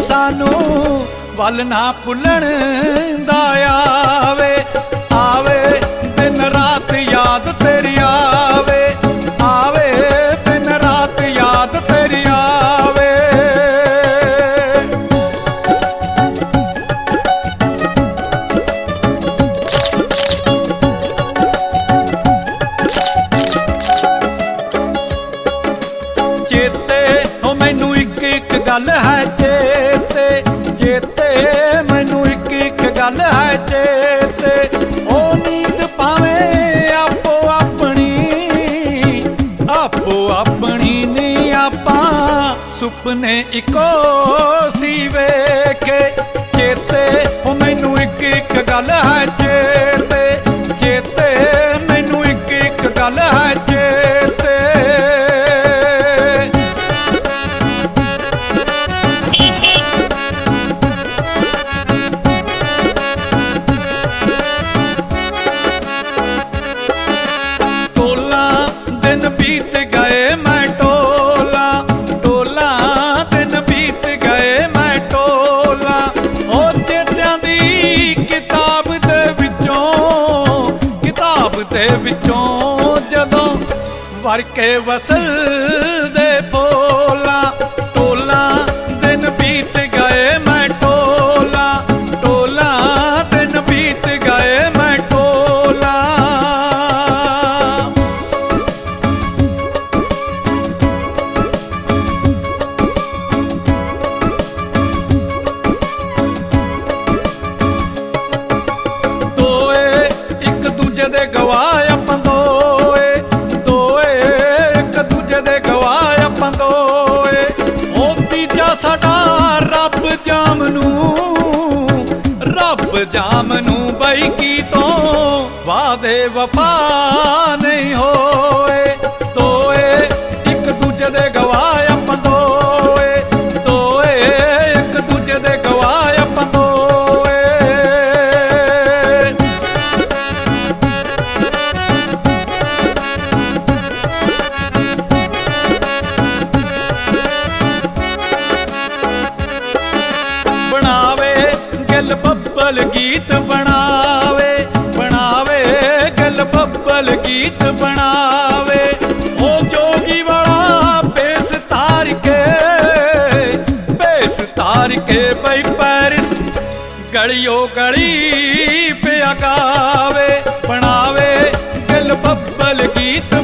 ਸਾਨੂੰ, ਵੱਲ ਨਾ ਭੁੱਲਣ ਦਾ ਆਵੇ। ਆਵੇ ਦਿਨ ਰਾਤ ਯਾਦ ਤੇਰੀ ਆਵੇ। ਆਵੇ ਦਿਨ ਰਾਤ ਯਾਦ ਤੇਰੀ ਆਵੇ। ਚੇਤੇ ਮੈਨੂੰ ਗੱਲ ਹੈ ਚੇਤੇ ਚੇਤੇ ਮੈਨੂੰ ਇੱਕ ਇੱਕ ਗੱਲ ਹੈ ਚੇਤੇ। ਉਹ ਨੀਂਦ ਪਾਵੇਂ ਆਪੋ ਆਪਣੀ ਆਪੋ ਆਪਣੀ ਨੀ ਆਪਾਂ ਸੁਪਨੇ ਇੱਕੋ ਸੀ ਵੇਖੇ। ਚੇਤੇ, ਉਹ ਮੈਨੂੰ ਇੱਕ ਇੱਕ ਗੱਲ ਹੈ ਵਿੱਚੋਂ ਜਦੋਂ ਵਰ ਕੇ ਵਸਲ ਫੋਲਾ ਟੋਲਾ ਦਿਨ ਬੀਤ ਗਏ ਮੈਂ ਟੋਲਾ ਟੋਲਾ, ਦਿਨ ਬੀਤ ਗਏ ਮੈਂ ਟੋਲਾ। ਦੋਏ ਇੱਕ ਦੂਜੇ ਦੇ ਗਵਾਹ ਉਹ ਸਾਡਾ ਰੱਬ ਜਾਮ ਨੂੰ, ਰੱਬ ਜਾਮ ਨੂੰ ਬਈ ਕੀ ਤੋਂ ਵਾਦੇ ਵਫਾ ਨਹੀਂ ਹੋਏ, ਤੋਏ ਇੱਕ ਦੂਜੇ ਦੇ ਗਵਾਹ ਬੱਬਲ ਗੀਤ ਬਣਾਵੇ ਬਣਾਵੇ, ਗੱਲ ਬੱਬਲ ਗੀਤ ਬਣਾਵੇ। ਉਹ ਜੋਗੀ ਵਾਲਾ ਬੇਸ ਤਾਰ ਕੇ ਬੇਸ ਤਾਰ ਕੇ ਬਈ ਪੈਰਿਸ ਗਲਿਓ ਗਲੀ ਪਿਆ ਗਾਵੇ, ਬਣਾਵੇ, ਗੱਲ ਬੱਬਲ ਗੀਤ